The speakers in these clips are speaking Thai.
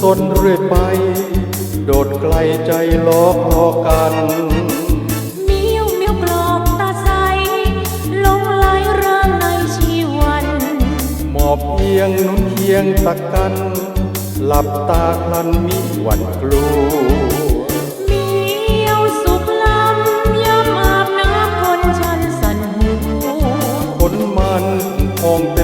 ซนเรื่อยไป โดดไกลใจล้อพอกันเมียวเมียวกรอบตาใสหลงไหลเรื่องในชีวันหมอบเพียงหนุนเคียงตักกัน หลับตาคลันมิหวันกลัวเมียวสุขลำยามอาบน้ำคนฉันสั่นหูคนมันพองเ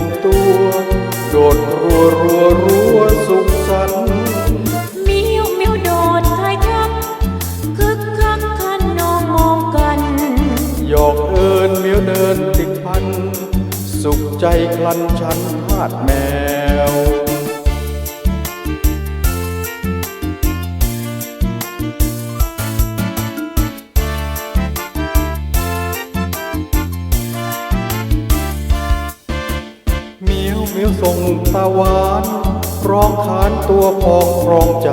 พัน สุขใจคลันฉันทาดแมว เมียวเมียวส่งตาหวาน ร้องขานตัวพองครองใจ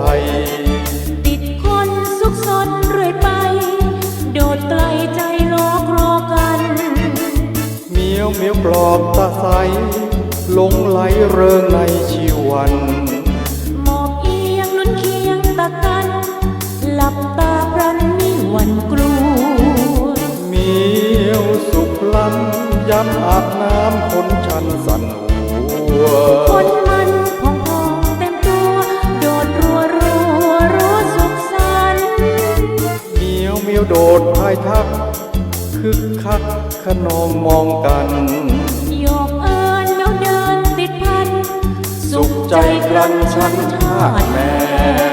ยวเมียวปลอบตาใสหลงไหลเริงในชีวันหมอบเอียงนุนเคียงตะกัน หลับตาพรันมิหวันกลัวเมียวสุขล้ำย้ำอาบน้ำคนชันสั่นหัวคนมันพองพองเต็มตัว โดดรัวรัวรัวสุขสันต์เมียวเมียวโดดพายทัก คึกคักขนองมองกัน โยกเอิญแล้วเดินติดพัน สุขใจครั้นฉันทาดแม่